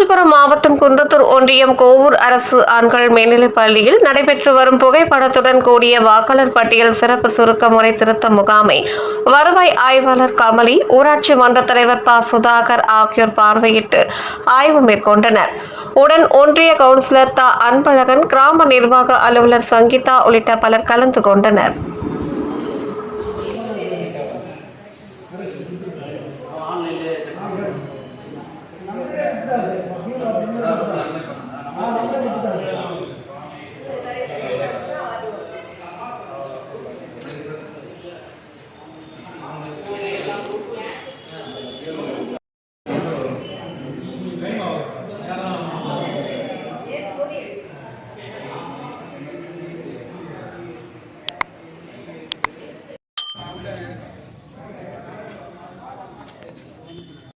காஞ்சிபுரம் மாவட்டம் குன்றத்தூர் ஒன்றியம் கோவூர் அரசு ஆண்கள் மேல்நிலைப் பள்ளியில் நடைபெற்று வரும் புகைப்படத்துடன் கூடிய வாக்காளர் பட்டியல் சிறப்பு சுருக்க முறை திருத்த முகாமை வருவாய் ஆய்வாளர் கமலி ஊராட்சி மன்ற தலைவர் ப. சுதாகர் ஆகியோர் பார்வையிட்டு ஆய்வு மேற்கொண்டனர். உடன் ஒன்றிய கவுன்சிலர் த. அன்பழகன் கிராம நிர்வாக அலுவலர் சங்கீதா உள்ளிட்ட பலர் கலந்து கொண்டனர். はい。